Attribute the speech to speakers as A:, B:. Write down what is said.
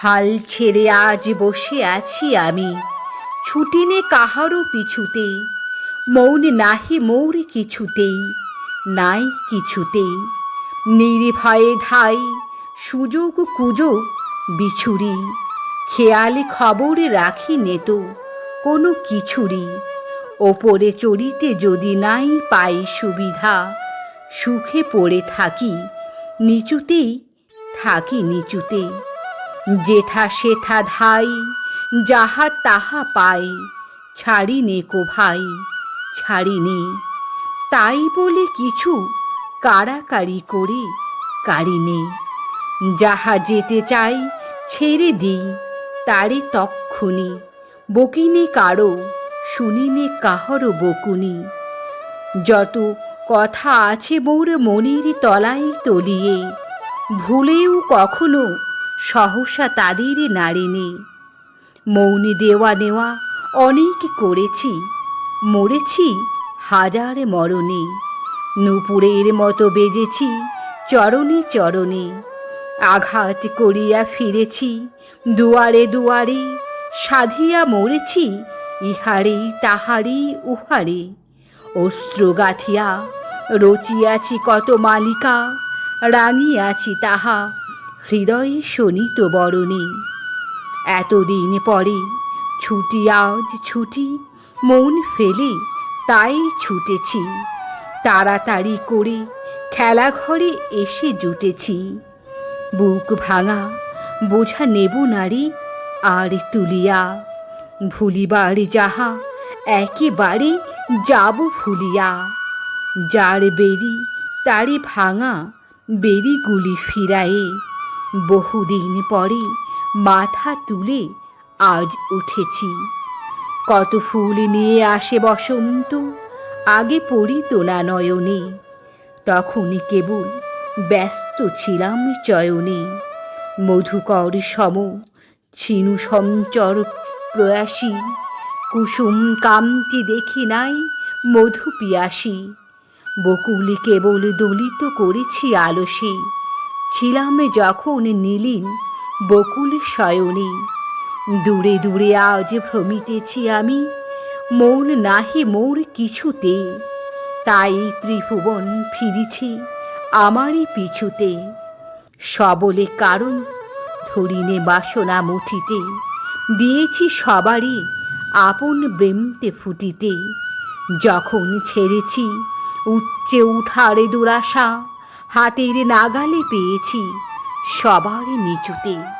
A: হাল ছেড়ে আজ বসে আছি আমি। ছুটিনে কাহারও পিছুতে মৌন নাহি মৌর কিছুতেই, নাই কিছুতেই। নির্ভয়ে ধাই, সুযোগ কুযোগ বিছুরি, খেয়ালি খবর রাখি নেতো কোনো কিছুরই ওপরে চড়িতে যদি নাই পাই সুবিধা, সুখে পড়ে থাকি, নিচুতেই থাকি নিচুতে যেথা সেথা ধাই, যাহা তাহা পাই ছাড়ি নে কো ভাই ছাড়ি নে তাই বলে কিছু কাড়াকাড়ি করে কাড়ি নে যাহা যেতে চাই ছেড়ে দিই, তারে তক্ষুনি। বকিনে কারও, শুনিনে কাহরও বকুনি। যত কথা আছে মোর মনের তলাই তলিয়ে, ভুলেও কখনো সহসা তাদের নাড়িনে মৌনি দেওয়া নেওয়া অনেক করেছি, মরেছি হাজার মরণে। নুপুরের মতো বেজেছি চরণে চরণে। আঘাত করিয়া ফিরেছি, দুয়ারে দুয়ারে, সাধিয়া মরেছি ইহারে তাহারে উহারে। অস্ত্র গাথিয়া রচিয়াছি কত মালিকা, রাঙিয়াছি তাহা হৃদয় শোনিত বরণে। এতদিন পরে ছুটি, আজ ছুটি, মন ফেলে তাই ছুটেছি। তাড়াতাড়ি করে খেলাঘরে এসে জুটেছি। বুক ভাঙা, বোঝা নেব নারী আর তুলিয়া। ভুলিবার যাহা একেবারে যাব ভুলিয়া। যার বেরি তারে ভাঙা বেরিগুলি ফিরায়ে বহুদিন পরে মাথা তুলে আজ উঠেছি। কত ফুল নিয়ে আসে বসন্ত, আগে পড়িত না নয়নে তখনই কেবল ব্যস্ত ছিলাম চয়নে। মধুকর সম, ছিনু সঞ্চর প্রয়াসী, কুসুম কামটি দেখি নাই মধু পিয়াসী বকুলি কেবল দলিত করেছি আলসে ছিলাম যখন নীলিন, বকুল শয়নে। দূরে দূরে আজ ভ্রমিতেছি আমি, মৌন নাহি মোর কিছুতে। তাই ত্রিভুবন ফিরিছি আমারই পিছুতে। সবলে কারণ ধরিনে বাসনা মুঠিতে, দিয়েছি সবারই আপন বেমতে ফুটিতে। যখন ছেড়েছি, উচ্চে উঠারে দুরাশা হাতের নাগালে পেয়েছি সবার নিচুতে।